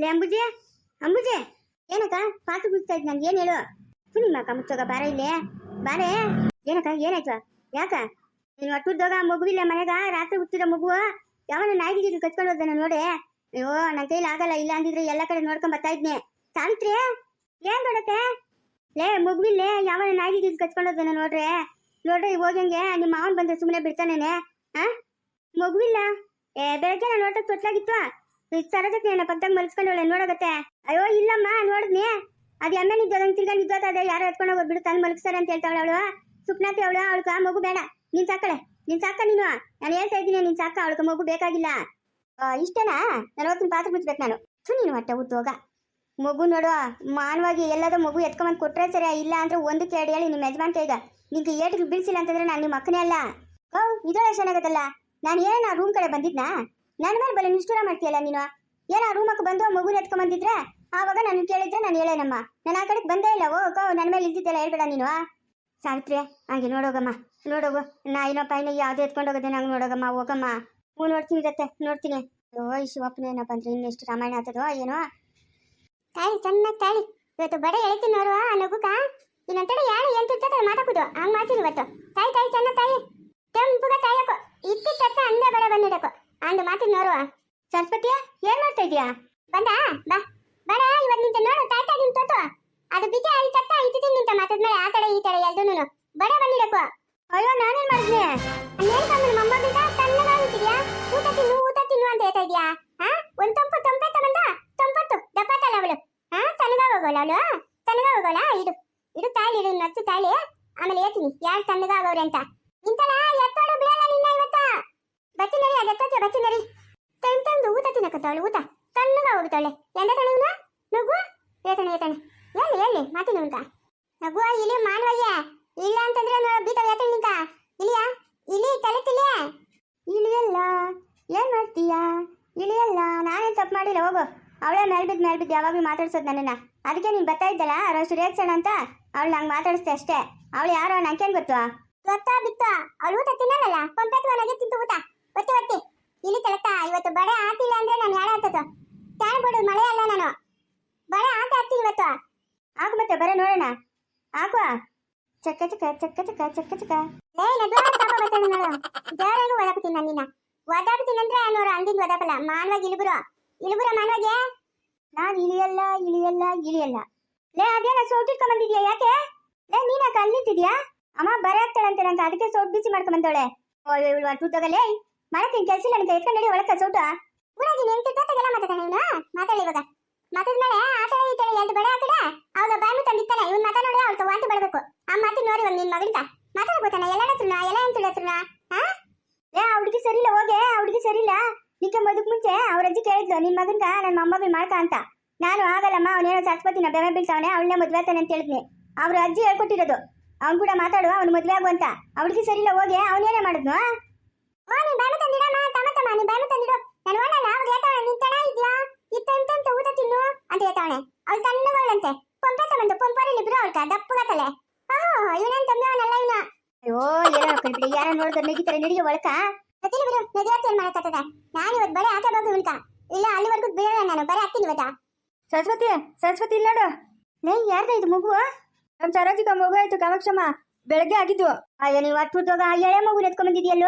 ಲೇ, ಅಂಬುಜೆ ಅಂಬುಜೆ. ಏನಕ್ಕ, ಪಾತ್ರ ಬಿಡ್ತಾ ಇದ್ ನಂಗೆ ಏನ್ ಹೇಳು? ಸುನಿ ಮಕ್ಕ ಮುಚ್ಚೋಗ ಬಾರ ಇಲ್ಲೇ. ಬಾರೆ. ಏನಕ್ಕ, ಏನಾಯ್ತು? ಯಾಕ? ನೀನು ಒಟ್ಟುದ್ದೋಗ ಮಗುವಿಲ್ಲ ಮನೆಗ, ರಾತ್ರಿ ಹುಟ್ಟಿದ ಮಗು ಯಾವನ ನಾಯಿಗೆ ಕಚ್ಕೊಂಡು ಹೋದ ನೋಡಿ. ಅಯ್ಯೋ ನನ್ನ ಕೈಲಿ ಆಗಲ್ಲ, ಇಲ್ಲ ಅಂದಿದ್ರೆ ಎಲ್ಲ ಕಡೆ ನೋಡ್ಕೊಂಡ್ ಬರ್ತಾ ಇದ್ನೆ. ಸಾವಿತ್ರಿ, ಏನ್ ದೊಡತೆ ಲೇ, ಮಗುವಿಲ್ಲೇ, ಯಾವನ ನಾಯಿಗೆ ಕಚ್ಕೊಂಡು ಹೋದ ನೋಡ್ರೆ. ನೋಡ್ರಿ ಹೋಗಂಗೆ ನಿಮ್ಮ ಮಾವನ್ ಬಂದ್ರೆ ಸುಮ್ಮನೆ ಬಿಡ್ತಾನೇನೆ, ಆ? ಮಗುವಿಲ್ಲ? ಏ, ಬೆಳಗ್ಗೆ ನಾನು ನೋಟಕ್ ತೊಟ್ಲಾಗಿತ್ತು ಸರಜಕ್ಕೆ ನನ್ನ ಪಕ್ಕದಾಗ ಮಲ್ಸ್ಕೊಂಡವಳೆ ನೋಡೋಗತ್ತೆ. ಅಯ್ಯೋ ಇಲ್ಲಮ್ಮ ನೋಡಿದ್ನಿ. ಅದು ಎಮ್ಮೆ ನಿದ್ದೋದಂಗೆ ತಿರ್ಗಾ ನಿದ್ದೋತದೆ ಯಾರು ಎತ್ಕೊಂಡು ಹೋಗ್ಬಿಡು ಬಿಡು ತಂದು ಮಲಗಿಸ್ತಾರೆ ಅಂತ ಹೇಳ್ತಾವಳು ಅವಳು. ಸುಪ್ನಾತಿ ಅವಳು ಅವಳ್ಕ ಮಗು ಬೇಡ. ನೀನ್ ಸಾಕಳೆ. ನೀನ್ ಸಾಕ ನೀನು. ನಾನು ಹೇಳ್ತಾ ಇದ್ದೀನಿ ನೀನ್ ಸಾಕ. ಅವಳ್ಕ ಮಗು ಬೇಕಾಗಿಲ್ಲ. ಇಷ್ಟನಾ? ನಾನು ಹೋಗ್ತೀನಿ ಪಾತ್ರ ಬಿಚ್ಬೇಕು ನಾನು. ಥು, ನೀನು ಹೊಟ್ಟೆ ಉದ್ದೋಗ ಮಗು ನೋಡು ಮಾನವಾಗಿ ಎಲ್ಲದ ಮಗು ಎತ್ಕೊಂಬಂದು ಕೊಟ್ರೆ ಸರಿ ಇಲ್ಲ ಅಂದ್ರೆ ಒಂದು ಕೇಳಿ ಹೇಳಿ ನಿಮ್ಮ ಯಜಮಾನ್ ಕೈಗ. ನಿಂಗೆ ಏಟಿಗೆ ಬೀಳ್ಸಿಲ್ಲ ಅಂತಂದ್ರೆ ನಾನು ನಿಮ್ಮ ಅಕ್ಕನೇ ಅಲ್ಲ. ಓ ಇದೊಳ್ಳೆ ಚೆನ್ನಾಗತ್ತಲ್ಲ ನಾನು ಏನ ರೂಮ್ ಕಡೆ ಬಂದಿದ್ನಾ? ನನ್ನ ಮೇಲೆ ಬಲೆ ನಿಷ್ಠುರ ಮಾಡ್ತೀಯಲ್ಲ ನೀನು? ಏನ ರೂಮಕ್ಕೆ ಬಂದು ಮಗುನ ಎತ್ಕೊಂಡ್ ಬಂದಿದ್ರೆ? ಆವಾಗ ನಾನು ಕೇಳಿದ್ರೆ ನಾನು ಹೇಳೇನಮ್ಮ. ನಾನು ಆ ಕಡೆಗೆ ಬಂದೇ ಇಲ್ಲ ಓ ಕೋ ನನ್ನ ಮೇಲೆ ಇದ್ದಿದ್ದೆಲ್ಲ ಹೇಳ್ಬೇಡ ನೀನು ಸಾವಿತ್ರಿ, ಹಾಗೆ ನೋಡೋಗಮ್ಮ, ನೋಡೋಗು. ನಾ ಏನಪ್ಪ ಇನ್ನು ಯಾವ್ದು ಎತ್ಕೊಂಡು ಹೋಗೋದೆ ನಂಗೆ ನೋಡೋಗಮ್ಮ, ಹೋಗಮ್ಮ. ಹ್ಞೂ, ನೋಡ್ತೀನಿ ಇರತ್ತೆ ನೋಡ್ತೀನಿ. ಓ ಈ ಶಿವಪ್ಪನ ಏನಪ್ಪ ಅಂದ್ರೆ ಇನ್ನೆಷ್ಟು ರಾಮಾಯಣ ಆಗ್ತದೋ ಏನೋ. ತಾಳಿ, ಚೆನ್ನಾಗಿ ತಾಳಿ. ಇವತ್ತು ಬಡ ಹೇಳ್ತೀನಿ ನೋಡುವ ನಗುಕ. ಇನ್ನೊಂತಡೆ ಯಾರು ಏನ್ ತಿರ್ತದ ಮಾತಾಕುದು ಹಂಗ್ ಮಾಡ್ತೀನಿ ಇವತ್ತು. ತಾಯಿ ತಾಯಿ ಚೆನ್ನ ತಾಯಿ ತೆಂಪುಗ ತಾಯಕೋ ಇತ್ತಿ ತತ್ತ ಅಂದ ಬಡ ಬಂದಿಡಕೋ ಅಂದು ಮಾತಿನ ನೋಡುವ. ಸರಸ್ವತಿಯ, ಏನ್ ಮಾಡ್ತಾ ಇದೀಯಾ? ಬಂದಾ? ಬಾ. ಬಡ ಇವತ್ತು ನಿಂತ ನೋಡು, ತಾಯಿ ತಾಯಿ ನಿಂತೋತು ಅದು ಬಿಜ ಐ ತತ್ತ ಇತ್ತಿ ನಿಂತ ಮಾತದ್ಮೇಲೆ ಆ ಕಡೆ, ಈ ಕಡೆ ಎಲ್ದೂನು ಬಡ ಬಂದಿಡಕೋ ಅಯ್ಯೋ, ನಾನೇನ್ ಮಾಡಿದ್ನೆ? ಅನ್ನೇನ್ ಕಮ್ಮಿ ಮೊಮ್ಮಗಿಂದ ತಣ್ಣಗಾಗುತ್ತಿದ್ಯಾ ಊಟ ತಿನ್ನು ಊಟ ತಿನ್ನು ಅಂತ ಹೇಳ್ತಾ ಇದೀಯಾ? ಹಾ ಒಂದ್ ತಂಪು ತಂಪೆ ಬಂದ? ತಂಪತ್ತು ದಪ್ಪತ್ತಲ್ಲ ಅವಳು. ಹಾ ತಣ್ಣಗ ಹೋಗೋಲ್ಲ ಅವಳು? ತಣ್ಣಗ ಹೋಗೋಲ್ಲ ಇಡು. ಇಡು ತಾಳಿ ಇಡು ನಚ್ಚು ತಾಳಿ ಆಮೇಲೆ ಹೇಳ್ತೀನಿ, ಯಾರು ಆಗೋರೆ ಅಂತ. ಇಂತಲ ಎತ್ತೋಡು ಬಿಡಲ್ಲ ನಿನ್ನ ಇವತ್ತ ಬಚ್ಚಿನರಿ ಅದಕ್ಕೆ ಬಚ್ಚಿನರಿ ತಂದು ತಂದು ಊತ ತಿನ್ನಕತ್ತವಳು ಊತ. ತಣ್ಣಗ ಹೋಗ್ತಾಳೆ ಎಂದ ತಣುವ್ನ ನಗು? ಏತಣೆ ಏತಣೆ ಎಲ್ಲಿ ಎಲ್ಲಿ? ಮಾತಿನ ಉಂಟ. ನಗುವ ಇಲ್ಲಿ ಮಾನವಯ್ಯ ಇಲ್ಲ ಅಂತಂದ್ರೆ ನೋಡು ಬೀತ ಏತಣೆ ನಿಂತ. ಇಲ್ಲಿಯ ಇಲಿ, ತಲೆ ತಿಲಿಯ ಇಳಿಯಲ್ಲ ಏನ್ ಮಾಡ್ತೀಯಾ? ಇಳಿಯಲ್ಲ ನಾನೇನ್ ತಪ್ಪು ಮಾಡಿಲ್ಲ, ಹೋಗು. ಅವಳೇ ಮೇಲ್ಬಿದ್ದು ಮೇಲ್ಬಿದ್ದು ಮೇಲ್ ಬಿದ್ದು ಯಾವಾಗಲೂ ಮಾತಾಡ್ಸೋದು ನನ್ನನ್ನು. ಅದಕ್ಕೆ ನೀನು ಬರ್ತಾ ಇದ್ದಲ್ಲ ರಷ್ಟು ರೇಗ್ಸೋಣ ಅಂತ? ಅವಳು ನಂಗೆ ಮಾತಾಡಿಸ್ತೆ ಅಷ್ಟೇ. ಅವಳು ಯಾರೋ ನಂಗೇನ್ ಗೊತ್ತು? ಗೊತ್ತಾ, ಬಿತ್ತ? ಅವಳು ಊಟ ತಿನ್ನಲ್ಲ ಪಂಪೆತ್ವನಾಗೆ ತಿಂತು ಊಟ ಒತ್ತಿ ಒತ್ತಿ. ಇಲ್ಲಿ ತಳಕ ಇವತ್ತು ಬಡ ಆತಿಲ್ಲ ಅಂದ್ರೆ ನಾನು ಯಾರ ಆತದ? ಟ್ಯಾನ್ ಬಿಡು ಮಳೆ ಅಲ್ಲ ನಾನು? ಬಡ ಆತ ಆಗ್ತಿ ಇವತ್ತು. ಆಗ ಮತ್ತೆ ಬರ ನೋಡೋಣ. ಆಗುವ ಚಕ್ಕ ಚಕ್ಕ ಚಕ್ಕ ಚಕ್ಕ ಚಕ್ಕ ಚಕ್ಕ. ಲೇ ನದು ಪಾಪ ಬರ್ತಾನೆ ನೋಡು ಜೋರಾಗಿ ಒದಾಕ್ತೀನಿ ನಾನು ನಿನ್ನ. ಒದಾಕ್ತೀನಿ ಅಂದ್ರೆ ನೋಡು ಅಂದಿನ ಒದಾಕಲ್ಲ ಮಾನವಾಗಿ ಇಳುಬುರು. ಇಳುಬುರ ಮಾನವಾಗೆ? ನಾನು ಇಳಿಯಲ್ಲ ಇಳಿಯಲ್ಲ ಇಳಿಯಲ್ಲ. ಲೇ, ಅದೇನ ಸೌಟ್ ಇಟ್ಕೊಂಡ್ ಬಂದಿದ್ಯಾ ಯಾಕೆ? ಲೇ, ನೀನ ಅಲ್ಲಿ ನಿಂತಿದ್ಯಾ ಅಮ್ಮ ಬರ ಆಗ್ತಾಳಂತೆ ನಂಗೆ. ಅದಕ್ಕೆ ಸೋಟ್ ಬಿಸಿ ಮಾಡ್ಕೊಂಡ್ ಬಂದವಳೆ. ಓ ಇವಳು ಅಟ್ಟು ತಗಲೇ ಮಾಡತ್ತೀನಿ ಕೆಲಸ ನನಗೆ ಎತ್ಕೊಂಡು ನಡಿ ಒಳಕ ಸೌಟ ಊರಾಗಿ ನೀನ್ ತಿರ್ತಾಗೆಲ್ಲ ಮಾತಾಡ ಇವನು? ಮಾತಾಡಿ ಇವಾಗ. ಮಾತಾದ್ಮೇಲೆ ಮೇಲೆ ಕಡೆ ಈ ತಳಿ ಎರಡು ಬಡ ಆ ಕಡೆ ಅವಾಗ ಬಾಯಿ ತಂದಿತ್ತಾನೆ ಇವ್ನು ಮಾತಾಡೋದು ಅವ್ಳು ವಾಂತಿ ಬಡಬೇಕು. ಆ ಮಾತಿನ ನೋಡಿ ಇವಾಗ ನಿನ್ ಮಗಳಿಂದ ಮಾತಾಡ್ಬೋತಾನೆ ಎಲ್ಲ ಹತ್ರನ, ಎಲ್ಲ ಹಾ ಏ, ಆ ಹುಡುಗಿ ಸರಿಲ್ಲ ಹೋಗೆ, ಆ ಹುಡುಗಿ ಸರಿಲ್ಲ ನಿಕ್ಕ ಮದುಕ್ ಮುಂಚೆ ಅವ್ರ ಅಜ್ಜಿ ಕೇಳಿದ್ಲು, ನಿನ್ ಮಗನ್ಗ ನನ್ನ ಮೊಮ್ಮಗಳು ಮಾಡ್ಕ ಅಂತ. ನಾನು ಆಗಲ್ಲಮ್ಮ ಅವನೇನೋ ಸರಸ್ವತಿನ ಬೆವೆ ಬೀಳ್ತಾವನೆ, ಅವಳನ್ನ ಮದ್ವೆ ಆಗ್ತಾನೆ ಅಂತ ಹೇಳಿದ್ನಿ. ಅವ್ರ ಅಜ್ಜಿ ಹೇಳ್ಕೊಟ್ಟಿರೋದು. ಅವ್ನ್ ಕೂಡ ಮಾತಾಡು, ಅವ್ನು ಮದ್ವೆ ಆಗು ಅಂತ. ಆ ಹುಡುಗಿ ಸರಿಲ್ಲ ಹೋಗಿ ಅವನೇನೇ ಮಾಡಿದ್ನು? ಓ ನೀನ್ ಬಾಯಿ ತಂದಿಡಮ್ಮ ತಮ್ಮ ನೀನ್ ಬಾಯಿ ತಂದಿಡು ನಾನು ಓಡಲ್ಲ ನಾವು ಹೇಳ್ತಾವಳೆ ನಿನ್ ತಣ ಇದ್ಯಾ? ಇತ್ತಂತಂತ ಊಟ ತಿನ್ನು ಅಂತ ಹೇಳ್ತಾವಳೆ. ಅವ್ಳು ತಣ್ಣಗಳಂತೆ ಪಂಪೆ ತಗೊಂಡು ಪಂಪರಲ್ಲಿ ಇಬ್ರು ಅವಳ್ಕ ದಪ್ಪಗತ್ತಲೆ ಓಹ್ ಇವನೇನ್ ತಮ್ಮ ಅವನಲ್ಲ ಇವನ? ಅಯ್ಯೋ ಏನೋ ಕಣ್ಬಿಡಿ ಯಾರ ನೋಡಿದ್ರೆ ನೆಗಿತಾರೆ ನಡಿಗೆ ಒಳಕ. ಗೊತ್ತಿಲ್ಲ ಬಿಡು ನದಿಯಾತಿ ಏನ್ ಮಾಡಕತ್ತದ ನಾನು ಇವತ್ತು ಬರೀ ಆಟ ಹೋಗಿ ಉಂಟ ಇಲ್ಲ ಅಲ್ಲಿವರೆಗೂ ಬೀಳಲ್ಲ ನಾನು. ಬರೀ ಹತ್ತೀನಿ ಇವತ್ತ. ಸರಸ್ವತಿ ಸರಸ್ವತಿ ಇಲ್ಲ ನೋಡು. ಲೇ ಯಾರ್ದ ಇದು ಮಗು? ನಮ್ ಸರೋಜಿಕ ಮಗು ಆಯ್ತು ಕಾಮಾಕ್ಷಮ್ಮ ಬೆಳಗ್ಗೆ ಆಗಿದ್ದು ಅಯ್ಯೋ ನೀವು ಅಟ್ಬಿಟ್ಟು ಎಳೆ ಮಗು ನೆತ್ಕೊಂಡ್ ಫಿಲಿಪಪ್ಪನ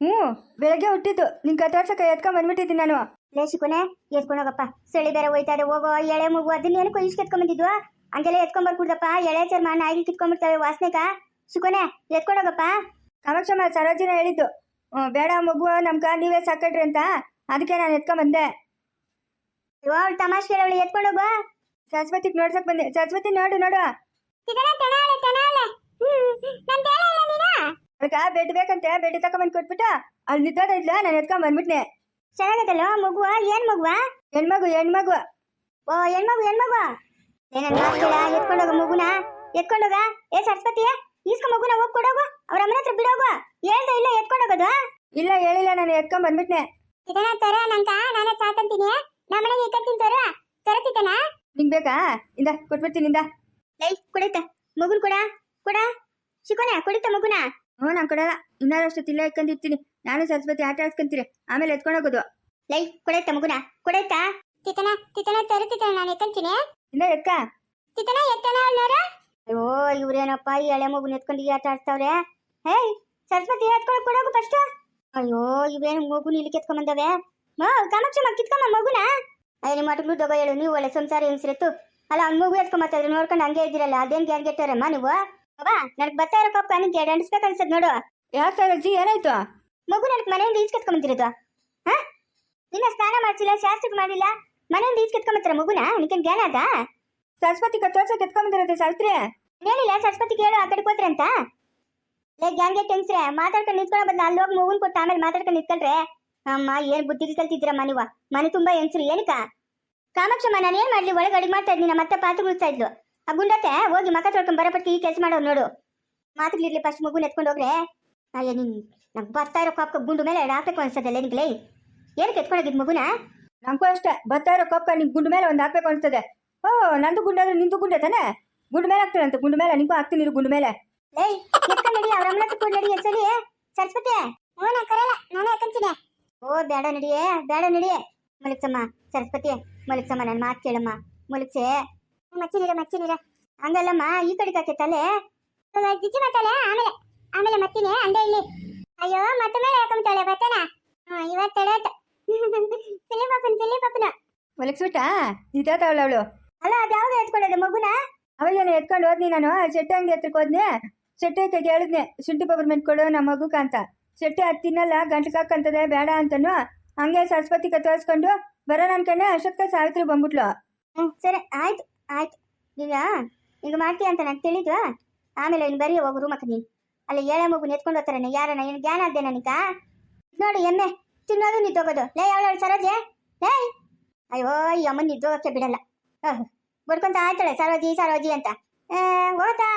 ಹ್ಞೂ ಬೆಳಗ್ಗೆ ಹುಟ್ಟಿದ್ದು. ನಿನ್ ಕತ್ತೋರ್ಸಕ ಎತ್ಕೊಂಡ್ ಬಂದ್ಬಿಟ್ಟಿದ್ದೀನಿ ನಾನು. ಲೇ ಶಿಕೋನೆ ಎತ್ಕೊಂಡೋಗಪ್ಪ ಚಳಿ ಬೇರೆ ಹೋಯ್ತಾ ಇದೆ ಹೋಗೋ ಎಳೆ ಮಗು ಅದನ್ನ ಏನಕ್ಕೋ ಇಷ್ಟು ಎತ್ಕೊಂಡ್ ಬಂದಿದ್ವು? ಹಂಗೆಲ್ಲ ಎತ್ಕೊಂಡ್ ಬರ್ಕೊಡ್ದಪ್ಪ. ಎಳೆ ಚರ್ಮ ನಾಯಿಗೆ ಕಿತ್ಕೊಂಡ್ಬಿಡ್ತವೆ ವಾಸನೆಕ ಶಿಕೋನೆ ಎತ್ಕೊಂಡೋಗಪ್ಪ ಕಾಮಾಕ್ಷಮ್ಮ ಸರೋಜಿನ ಹೇಳಿದ್ದು ಬೇಡ ಮಗು ನಮ್ಗ ನೀವೇ ಸಾಕಡ್ರಿ ಅಂತ. ಅದಕ್ಕೆ ನಾನು ಎತ್ಕೊಂಡ್ ಬಂದೆ. ಅವಳು ತಮಾಷೆ ಹೇಳವಳು ಎತ್ಕೊಂಡೋಗ ಸರಸ್ವತಿಗೆ ನೋಡ್ಸಕ್ ಬಂದೆ. ಸರಸ್ವತಿ ನೋಡು ನೋಡು. ಅದಕ್ಕ ಬೆಡ್ ಬೇಕಂತೆ ಬೆಡ್ ತಕೊಂಬಂದ್ ಕೊಟ್ಬಿಟ್ಟು ಅಲ್ಲಿ ನಿಂತೋದ ಇದ್ಲ ನಾನು ಎತ್ಕೊಂಡ್ ಬಂದ್ಬಿಟ್ನೆ. ಚೆನ್ನಾಗತ್ತಲ್ಲ ಮಗುವ ಏನ್ ಮಗುವ? ಹೆಣ್ಮಗು ಹೆಣ್ಮಗು. ಓ ಹೆಣ್ಮಗು ಹೆಣ್ಮಗು? ಏನನ್ನ ಎತ್ಕೊಂಡೋಗ ಮಗುನ. ಎತ್ಕೊಂಡೋಗ ಏ ಸರಸ್ವತಿಯ ಈಸ್ಕ ಮಗುನ ಹೋಗ್ ಕೊಡೋಗು ಅವ್ರ ಅಮ್ಮನ ಹತ್ರ ಬಿಡೋಗು ಹೇಳ್ದ ಇಲ್ಲ ಎತ್ಕೊಂಡೋಗೋದು ಇಲ್ಲ ಹೇಳಿಲ್ಲ ನಾನು ಎತ್ಕೊಂಡ್ ಬಂದ್ಬಿಟ್ನೆ. ಇದನ್ನ ತರ ನಂಕ ನಾನೇ ಚಾತಂತೀನಿ ನಮ್ಮನೆಗೆ ಇಕ್ಕಂತೀನಿ ತರ. ತರತಿತನ ನಿಂಗ್ ಬೇಕಾ? ಇಂದ ಕೊಟ್ಬಿಡ್ತೀನಿ ಇಂದ. ಲೈ ಕುಡಿತ. ಮಗುನ್ ಕೊಡ ಕೊಡ. ಶಿಕೋನೆ ಕುಡಿತ ಮಗುನ. ಹ್ಞೂ ನಾನು ಕೊಡಲ್ಲ ಇನ್ನಾರಷ್ಟು ತಿಲ್ಲ ಇಟ್ಕೊಂಡಿರ್ತೀನಿ ನಾನು ಸರಸ್ವತಿ ಆಟ ಆಡ್ಸ್ಕೊಂತೀರಿ. ಆಮೇಲೆ ಎತ್ಕೊಂಡು ಹೋಗೋದು. ಲೈ ಕೊಡೈತಾ ಮಗುನ? ಕೊಡೈತಾ ತಿತನ ತಿತನ ತರ ತಿತನ ನಾನು ಎತ್ತಂತೀನಿ ಇಲ್ಲ ಎಕ್ಕ ತಿತನ ಎತ್ತನ ಅಲ್ಲೋರ ಅಯ್ಯೋ ಇವ್ರೇನಪ್ಪ ಈ ಎಳೆ ಮಗುನ ಎತ್ಕೊಂಡು ಈ ಆಟ ಆಡ್ತಾವ್ರೆ ಹೇ ಸರಸ್ವತಿ ಎತ್ಕೊಂಡು ಕೊಡೋಗು ಫಸ್ಟ್ ಅಯ್ಯೋ ಇವೇನು ಮಗು ಇಲ್ಲಿ ಕೆತ್ಕೊಂಬಂದವೆ ಮಾ ಕಾಮಾಕ್ಷಮ್ಮ ಕಿತ್ಕೊಂಬ ಮಗುನ. ಅಯ್ಯ ನಿಮ್ಮ ಮಟಗಳು ದೊಗ ಹೇಳು. ನೀವು ಒಳ್ಳೆ ಸಂಸಾರ ಹೆಂಗ್ಸಿರತ್ತು. ಅಲ್ಲ ಅವ್ನ ಮಗು ಎತ್ಕೊಂಬತ್ತಾದ್ರೆ ನೋಡ್ಕೊಂಡು ಹಂಗೆ ಇದ್ದೀರಲ್ಲ. ಅದೇನ್ ಗ್ಯಾನ್ ಗೆಟ್ಟವ್ರಮ್ಮ ನೀವು? ಅಬ್ಬಾ ನನಗೆ ಬರ್ತಾ ಇರೋ ಪಾಪ ನಿಂಗೆ ಅನ್ಸ್ಬೇಕು ಅನ್ಸದ್ ನೋಡು. ಯಾಕೆ ಅಜ್ಜಿ ಏನಾಯ್ತು? ಮಗು ನನಗೆ ಮನೆಯಿಂದ ಈಚ್ ಕೆತ್ಕೊಂಬಂದಿರೋದು ಹಾ? ನಿನ್ನ ಸ್ನಾನ ಮಾಡ್ಸಿಲ್ಲ ಶಾಸ್ತ್ರ ಮಾಡಿಲ್ಲ ಮನೆಯಿಂದ ಈಚ್ ಕೆತ್ಕೊಂಬತ್ತರ ಮಗುನ? ನಿನ್ಗೆ ಜ್ಞಾನ ಅದ? ಸರಸ್ವತಿ ತೋರ್ಸಕ್ ಎತ್ಕೊಂಬಂದಿರತ್ತೆ ಸಾವಿತ್ರಿ. ಏನಿಲ್ಲ ಸರಸ್ವತಿ ಕೇಳು ಆ ಕಡೆ ಅಂತ. ಲೇ ಗ್ಯಾಂಗೆ ಟೆನ್ಸ್ರೆ ಮಾತಾಡ್ಕೊಂಡು ನಿಂತ್ಕೊಳ್ಳೋ ಬದಲು ಅಲ್ಲಿ ಹೋಗಿ ಮಗುನ್ ಕೊಟ್ಟು ಆಮೇಲೆ ಮಾತಾಡ್ಕೊಂಡು ನಿಂತ್ಕೊಂಡ್ರೆ ಅಮ್ಮ ಏನ್ ಬುದ್ಧಿ ಕಲ್ತಿದ್ದೀರಮ್ಮ ನೀವು? ಮನೆ ತುಂಬಾ ಹೆಂಗ್ಸ್ರು ಏನಕ್ಕ? ಕಾಮಾಕ್ಷಮ್ಮ ನಾನು ಏನ್ ಮಾಡ್ಲಿ? ಒಳಗೆ ಅಡಿಗೆ ಮಾಡ್ತಾ ಇದ್ದೀನಿ ಮತ್ತೆ ಪಾತ್ರ ಉಳಿಸ್ತಾ ಇದ್ಲು. ಆ ಗುಂಡತ್ತೆ ಹೋಗಿ ಮಕ್ಕ ತೊಳ್ಕೊಂಡ್ ಬರಪಟ್ಟಿ ಈ ಕೆಲಸ ಮಾಡೋರು ನೋಡು. ಮಾತುಗಳಿರ್ಲಿ ಫಸ್ಟ್ ಮಗು ಎತ್ಕೊಂಡು ಹೋಗ್ರೆ ಅಯ್ಯ ನಿನ್ ನಂಗೆ ಬರ್ತಾ ಇರೋ ಕಾಪ್ಕ ಗುಂಡು ಮೇಲೆ ಹಾಕ್ಬೇಕು ಅನ್ಸದಲ್ಲ ನಿನ್ಗೆ ಏನಕ್ಕೆ ಎತ್ಕೊಂಡೋಗಿದ್ ಮಗುನ? ನಂಗೂ ಅಷ್ಟೇ ಬರ್ತಾ ಇರೋ ಕಪ್ಪ ನಿಂಗೆ ಗುಂಡು ಮೇಲೆ ಒಂದು ಹಾಕ್ಬೇಕು ಅನ್ಸ್ತದೆ ಓ ನಂದು ಗುಂಡ ನಿಂದು ಗುಂಡೆ ತಾನೆ? ಗುಂಡು ಮೇಲೆ ಅಂತ ಗುಂಡು ಮೇಲೆ ನಿಂಗೂ ಹಾಕ್ತೀನಿ ಇರು ಗುಂಡು ಮೇಲೆ. ಲೇ ಎತ್ಕೊಂಡು ನಡಿ ಅವ್ರ ಅಮ್ಮನ ತಕೊಂಡು ನಡಿ ಎತ್ಸಲಿ ಸರಸ್ವತಿ ಹ್ಞೂ ನಾ ಕರಲ್ಲ ನಾನೇ ಹಾಕಂತೀನಿ ಓ ಬೇಡ ನಡಿಯೇ ಬೇಡ ನಡಿಯೇ. ಮಲಗ್ಸಮ್ಮ ಸರಸ್ವತಿ ಮಲಗ್ಸಮ್ಮ ನನ್ನ ಮಾತು ಕೇಳಮ್ಮ. ಮಲಗ್ಸೆ. ಮಚ್ಚಿನಿರ ಮಚ್ಚಿನಿರ ಹಂಗಲ್ಲಮ್ಮ ಈ ಕಡೆಗೆ ಹಾಕಿ ತಲೆ. ಜಿಜ್ಜಿ ಮಾತಾಳೆ ಆಮೇಲೆ ಆಮೇಲೆ ಮತ್ತೀನಿ. ಅಂದೆ ಇಲ್ಲಿ. ಅಯ್ಯೋ ಮತ್ತೆ ಮೇಲೆ ಹಾಕೊಂತಾಳೆ ಬರ್ತೇನ ಹ್ಞೂ ಇವತ್ತು ತಡೆಯತ್ತ ಫಿಲಿಪ್ ಅಪ್ಪನ ಒಲಗಿಸ್ಬಿಟ್ಟ ನಿಂತಾವಳ ಅವಳು ಅಲ್ಲ ಅದ್ಯಾವಾಗ ಎತ್ಕೊಳ್ಳೋದು ಮಗುನ? ಅವಾಗೇನು ಎತ್ಕೊಂಡು ಹೋದ್ನಿ ನಾನು? ಶೆಟ್ಟಿ ಅಂಗಡಿ ಹತ್ರಕ್ಕೆ ಹೋದ್ನೆ. ಶೆಟ್ಟಿ ಕೈಗೆ ಹೇಳಿದ್ನೆ ಶುಂಠಿ ಪಬರ್ಮೆಂಟ್ ಕೊಡು ನಮ್ಮ ಮಗುಕ ಅಂತ. ಶೆಟ್ಟಿ ಅದು ತಿನ್ನಲ್ಲ ಗಂಟ್ಲು ಹಾಕಂತದೆ ಬೇಡ ಅಂತನು. ಹಂಗೆ ಸರಸ್ವತಿ ತೋರಿಸ್ಕೊಂಡು ಬರೋಣ ಅನ್ಕೊಂಡೆ ಅಷ್ಟೊತ್ತ ಸಾವಿತ್ರಿ ಬಂದ್ಬಿಟ್ಲು. ಹ್ಞೂ ಸರಿ ಆಯ್ತು. ಆಯ್ತು. ಈಗ ಈಗ ಮಾಡ್ತೀಯ ಅಂತ ನಾನು ತಿಳಿದು ಆಮೇಲೆ ಇನ್ನು ಬರೀ ಹೋಗು ರೂಮಕ್ಕೆ ನೀನು ಅಲ್ಲಿ ಏಳೆ ಮಗು ಎತ್ಕೊಂಡು ಹೋಗ್ತಾರೆ ಯಾರನ್ನ ಏನು ಜ್ಞಾನ ಅದೇ ನನಗ? ನೋಡಿ ಎಮ್ಮೆ ತಿನ್ನೋದು ನಿದ್ದೋಗೋದು. ಲೇ ಅವಳು ಸರೋಜೆ? ಲೇ! ಅಯ್ಯೋ ಈ ಅಮ್ಮನ ನಿದ್ದೋಗಕ್ಕೆ ಬಿಡಲ್ಲ. ಓಹ್ ಬಡ್ಕೊಂತ ಆಯ್ತಾಳೆ ಸರೋಜಿ ಸರೋಜಿ ಅಂತ. ಏ, ಹೋತಾ?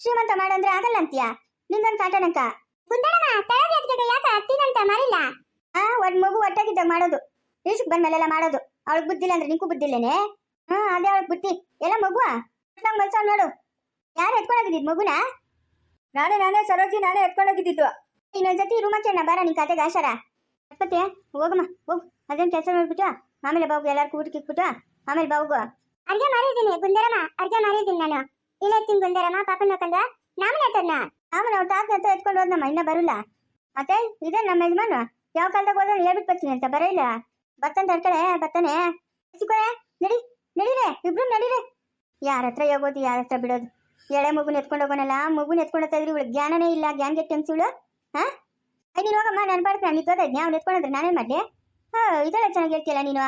ಶ್ರೀಮಂತ ಮಾಡಂದ್ರೆ ಆಗಲ್ಲ ಅಂತೀಯ? ನಿಂದೊಂದು ಕಾಟನಕ ಆ ಒಂದ್ ಮಗು ಒಟ್ಟಾಗಿದ್ದಾಗ ಮಾಡೋದು. ಇಷ್ಟಕ್ಕೆ ಬಂದ್ಮೇಲೆಲ್ಲ ಮಾಡೋದು. ಅವಳಿಗೆ ಬುದ್ಧಿಲ್ಲ ಅಂದ್ರೆ ನಿಂಗೂ ಬುದ್ಧಿಲ್ಲೇನೆ? ಹಾ ಅದೇ ಅವಳ ಬುದ್ಧಿ. ಎಲ್ಲ ಮಗುವ? ನಂಗೆ ಮಲ್ಸೋ ನೋಡು. ಯಾರು ಎತ್ಕೊಂಡೋಗಿದ್ದಿದ್ ಮಗುನ? ನಾನೇ ನಾನೇ, ಸರೋಜಿ, ನಾನೇ ಎತ್ಕೊಂಡೋಗಿದ್ದಿದ್ದು. ಇನ್ನೊಂದ್ಸತಿ ರೂಮ್ ಚೆನ್ನ ಬಾರ ನಿನ್ ಕತೆ ಗಾಶರ ಅಪ್ಪತ್ತೆ ಹೋಗಮ್ಮ, ಹೋಗು. ಅದೇನ್ ಕೆಲಸ ನೋಡ್ಬಿಟ್ಟು ಆಮೇಲೆ ಬಾಬು ಎಲ್ಲಾರು ಕೂಟಕ್ಕೆ ಕಿಕ್ಬಿಟ್ಟು ಆಮೇಲೆ ಬಾಬು ಅರ್ಗೆ ಮಾರಿದ್ದೀನಿ, ಗುಂದರಮ್ಮ. ಅರ್ಗೆ ಮಾರಿದ್ದೀನಿ ನಾನು. ಇಲ್ಲ ಎತ್ತೀನಿ ಗುಂದರಮ್ಮ, ಪಾಪನ ನೋಕಂದ ನಾಮನ ಎತ್ತದ್ನ ಆಮೇಲೆ ಅವ್ರ ತಾತ ಹತ್ರ ಎತ್ಕೊಂಡು ಹೋದ್ನಮ್ಮ, ಇನ್ನ ಬರಲ್ಲ. ಮತ್ತೆ ಇದೇ ನಮ್ಮ ಯಜಮಾನ ಯಾವ ಕಾಲದಾಗ ಹೋದ್ರೆ ಹೇಳ್ಬಿಟ್ಟು ಬರ್ತೀನಿ ಅಂತ ಬರಲ್ಲ ಬತ್ತಂತ ತಡ್ಕಳೆ ಬತ್ತಾನೆ. ಸಿಕ್ಕೋರೆ ನಡಿ. ನಡೀರೆ, ಇಬ್ರು ನಡೀರೆ. ಯಾರ ಹತ್ರ ಹೋಗೋದು ಯಾರ ಹತ್ರ ಬಿಡೋದು. ಎಳೆ ಮಗುನ ಎತ್ಕೊಂಡು ಹೋಗೋಣಲ್ಲ ಮಗುನ ಎತ್ಕೊಂಡು ಹೋಗ್ತಾ ಇದ್ರಿ ಇವಳು ಜ್ಞಾನನೇ ಇಲ್ಲ, ಜ್ಞಾನ ಗೆಟ್ಟು ಅನ್ಸಿವಳು ಹಾ? ನೀನು ಹೋಗಮ್ಮ, ನಾನು ನೀ ನಾನು ನಿಂತೋದ ಜ್ಞಾನ ಎತ್ಕೊಂಡ್ರೆ ನಾನೇನ್ ಮಾಡ್ಲಿ? ಹಾ, ಇದೆಲ್ಲ ಚೆನ್ನಾಗಿ ಹೇಳ್ತಿಯಲ್ಲ ನೀನು?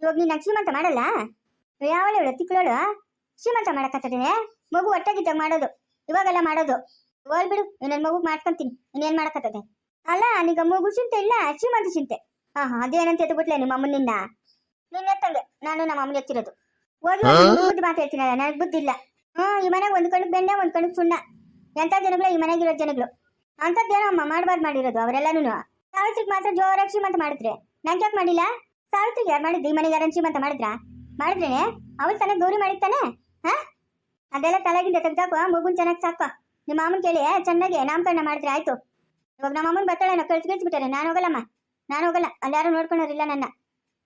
ಇವಾಗ ನೀನ್ ಶ್ರೀಮಂತ ಮಾಡಲ್ಲ? ಯಾವಳು ಇವಳು ತಿಕ್ಕಳೋಳು ಶ್ರೀಮಂತ ಮಾಡಕತ್ತದೆ ಮಗು ಒಟ್ಟಾಗಿದ್ದಾಗ ಮಾಡೋದು. ಇವಾಗೆಲ್ಲ ಮಾಡೋದು. ಹೋಲ್ ಬಿಡು ನನ್ನ ಮಗು ಮಾಡ್ಕೊಂತೀನಿ. ಇನ್ನೇನ್ ಮಾಡಕತ್ತದೆ? ಅಲ್ಲ, ನಿಗ ಮಗು ಚಿಂತೆ ಇಲ್ಲ, ಶ್ರೀಮಂತ ಚಿಂತೆ. ಹಾ ಅದೇನಂತ ಎತ್ಬಿಟ್ಲೆ ನಿಮ್ಮ ಅಮ್ಮನಿನ್ನ ನಿನ್ನ ತಂದೆ ನಾನು ನಮ್ಮ ಅಮ್ಮನ ಎತ್ತಿರೋದು. ಹೋಗಿ ಬುದ್ಧಿ ಮಾತಾಡ್ತೀನಲ್ಲ ನನಗೆ ಬುದ್ಧಿ ಇಲ್ಲ. ಹ್ಮ್ ಈ ಮನೆಗೆ ಒಂದು ಕಣ್ಣು ಬೆಣ್ಣೆ ಒಂದು ಕಣ್ಣು ಸುಣ್ಣ. ಎಂತ ಜನಗಳು? ಈ ಮನೆಗಿರೋ ಜನಗಳು. ಅಂತದ್ದೇನೋ ಅಮ್ಮ ಮಾಡಬಾರ್ದು ಮಾಡಿರೋದು ಅವರೆಲ್ಲನೂ ಸಾವಿತ್ರಿಗೆ ಮಾತ್ರ ಜೋರಾಗಿ ಶ್ರೀಮಂತ ಮಾಡಿದ್ರೆ. ನಂಗೆ ಯಾಕೆ ಮಾಡಿಲ್ಲ? ಸಾವಿತ್ರಿಗೆ ಯಾರು ಮಾಡಿದ್ದು? ಈ ಮನೆಗೆ ಯಾರನ್ನ ಶ್ರೀಮಂತ ಮಾಡಿದ್ರಾ? ಮಾಡಿದ್ರೇನೆ? ಅವಳು ತಾನೇ ಗೌರಿ ಮಾಡಿತ್ತಾನೆ ಹಾ? ಅದೆಲ್ಲ ತಲೆಗಿಂದ ತೆಗ್ದಾಕೋ ಮಗುನ್ ಚೆನ್ನಾಗಿ ಸಾಕು. ನಿಮ್ಮ ಮಾಮನ್ ಕೇಳಿ ಚೆನ್ನಾಗಿ ನಾಮಕರಣ ಮಾಡಿದ್ರೆ ಆಯ್ತು. ಇವಾಗ ನಮ್ಮ ಅಮ್ಮನ್ ಬರ್ತಾಳೆ ಕಳ್ಸಿ ಕಳ್ಸಿ ಬಿಟ್ಟಾರೆ. ನಾನು ಹೋಗಲ್ಲಮ್ಮ. ನಾನು ಹೋಗಲ್ಲ. ಅಲ್ಲಾರು ನೋಡ್ಕೊಳೋರಿಲ್ಲ ನನ್ನ.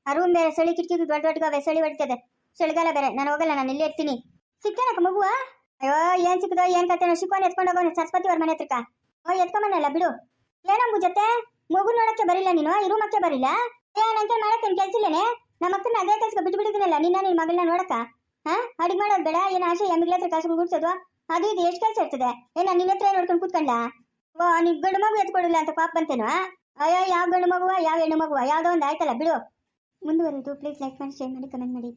ಆ ರೂಮ್ ಬೇರೆ ಸಳಿ ಕಿಟಕಿ ದೊಡ್ಡ ದೊಡ್ಡ ಸಳಿ ಹೊಡಿತದೆ. ಚಳಿಗಾಲ ಬೇರೆ, ನಾನು ಹೋಗಲ್ಲ, ನಾನು ಇಲ್ಲೇ ಇರ್ತೀನಿ. ಸಿಕ್ಕೇನಕ್ಕ ಮಗುವ? ಅಯ್ಯೋ, ಏನ್ ಸಿಕ್ಕದೋ ಏನ್ ಕತೆ ಶಿಕೋನ್ ಎತ್ಕೊಂಡು ಹೋಗೋಣ ಸರಸ್ವತಿ ಅವ್ರ ಮನೆ ಹತ್ರಕ ಓ ಎತ್ಕೊಂಬನಲ್ಲ ಬಿಡು. ಏನಂಬು ಜೊತೆ? ಮಗು ನೋಡಕ್ಕೆ ಬರಿಲ್ಲ ನೀನು? ಈ ರೂಮಕ್ಕೆ ಬರಿಲ್ಲ? ಏನ್ ಅಂತ ಮಾಡಕ್ಕೆ ನಿನ್ ಕೆಲ್ಸ ಇಲ್ಲೇನೆ? ನಮ್ಮ ಅಕ್ಕನ ಅದೇ ಕೆಲ್ಸಕ್ಕೆ ಬಿಟ್ಟು ಬಿಟ್ಟಿದ್ದೀನಲ್ಲ, ನಿನ್ನ ನಿನ್ ಮಗಳನ್ನ ನೋಡಕ್ಕ? ಹಾ? ಅಡಿಗೆ ಮಾಡೋದು ಬೇಡ, ಏನ್ ಆಶೆ, ಎಮ್ಮಿಗಳ ಹತ್ರ ಕಾಸು ಗುಡ್ಸೋದು? ಅದು ಇದು, ಎಷ್ಟು ಕೆಲಸ ಇರ್ತದೆ? ಏನ ನಿನ್ನ ಹತ್ರ ನೋಡ್ಕೊಂಡು ಕೂತ್ಕೊಂಡ ಓ ನೀನ್ ಗಂಡು ಮಗು ಎತ್ಕೊಡಿಲ್ಲ ಅಂತ ಪಾಪ ಬಂತೇನೋ ಅಯ್ಯೋ, ಯಾವ ಗಂಡು ಮಗುವ, ಯಾವ ಹೆಣ್ಣು ಮಗುವ? ಯಾವ್ದೋ ಒಂದು ಆಯ್ತಲ್ಲ, ಬಿಡು. ಮುಂದುವರೆದು ಪ್ಲೀಸ್ ಲೈಕ್ ಮಾಡಿ ಶೇರ್ ಮಾಡಿ ಕಮೆಂಟ್ ಮಾಡಿ.